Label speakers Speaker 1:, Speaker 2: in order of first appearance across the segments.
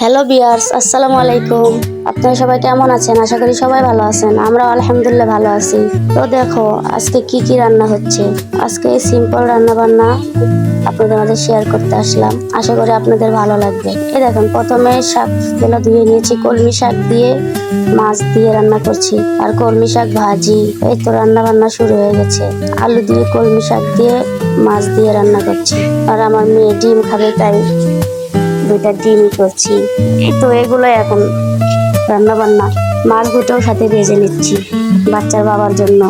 Speaker 1: Hello বিয়ার্স আসসালামু আলাইকুম আপনারা সবাই কেমন আছেন? আশা করি সবাই ভালো আছেন। আমরা আলহামদুলিল্লাহ ভালো আছি। তো দেখো, আজকে কি কি রান্না হচ্ছে? আজকে সিম্পল রান্না বান্না আপনাদের মাঝে শেয়ার করতে আসলাম। আশা করি আপনাদের ভালো লাগবে। এই দেখুন, প্রথমে শাকগুলো ধুয়ে নিয়েছি। কলমি শাক দিয়ে মাছ দিয়ে রান্না করছি। আর কলমি শাক ভাজি। এই তো রান্না বান্না শুরু হয়ে গেছে। আলু দিয়ে কলমি শাক দিয়ে মাছ দিয়ে রান্না করছি। আর আমার মেয়ে ডিম খাবে, তাই দুইটা ডিম করছি। তো এগুলো এখন রান্না বান্না মাছ দুটোও সাথে ভেজে নিচ্ছি বাচ্চার বাবার জন্য।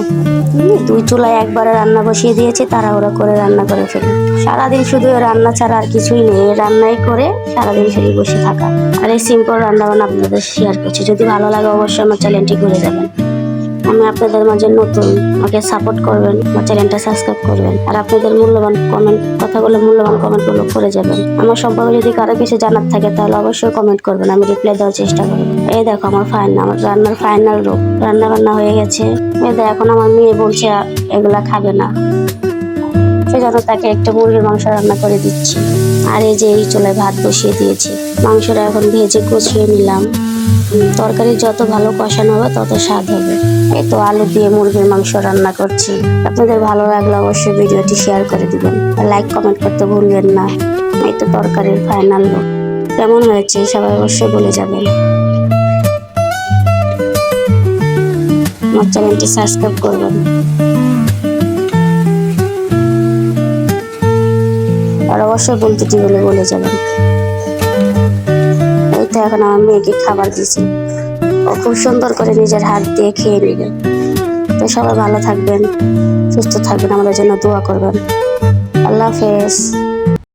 Speaker 1: দুই চুলায় একবারে রান্না বসিয়ে দিয়েছি, তাড়াহুড়ো করে রান্না করে ফেলি সারাদিন শুধু রান্না ছাড়া আর কিছুই নেই রান্নাই করে সারাদিন শুধু বসে থাকা। আর এই সিম্পল রান্না বান্না আপনাদের শেয়ার করছি। যদি ভালো লাগে অবশ্যই আমার চ্যানেলটি ঘুরে যাবেন। আমি আপনাদের মাঝে নতুন, আমাকে সাপোর্ট করবেন, আমার চ্যানেলটা সাবস্ক্রাইব করবেন, আর আপনাদের মূল্যবান কমেন্ট কথাগুলো মূল্যবান কমেন্টগুলো করে যাবেন। আমার সম্পর্কে যদি কারও কিছু জানার থাকে, তাহলে অবশ্যই কমেন্ট করবেন, আমি রিপ্লাই দেওয়ার চেষ্টা করব। এই দেখো আমার ফাইনাল আমার রান্নার ফাইনাল রূপ রান্না বান্না হয়ে গেছে। এই দেখো, এখন আমার মেয়ে বলছে, এগুলা খাবে না। সেজন্য তাকে একটা মুরগির মাংস রান্না করে দিচ্ছি। আর এই যে এই চুলায় ভাত বসিয়ে দিয়েছি। মাংসটা এখন ভেজে কষিয়ে নিলাম। তরকারি যত ভালো কষানো হবে, তত স্বাদ হবে। এই তো আলু দিয়ে মুরগির মাংস রান্না করছি। আপনাদের ভালো লাগলে অবশ্যই ভিডিওটি শেয়ার করে দিবেন। লাইক কমেন্ট করতে ভুলবেন না। এই তো তরকারির ফাইনাল লুক কেমন হয়েছে? সবাই অবশ্যই বলে যাবেন। আমার চ্যানেলটি সাবস্ক্রাইব করবেন। আর অবশ্যই বলতেটি বলে বলে যাবেন। তো এখন আমার মেয়েকে খাবার দিয়েছি। ও খুব সুন্দর করে নিজের হাত দিয়ে খেয়ে নিল তো সবাই ভালো থাকবেন, সুস্থ থাকবেন, আমাদের জন্য দোয়া করবেন। আল্লাহ হাফেজ।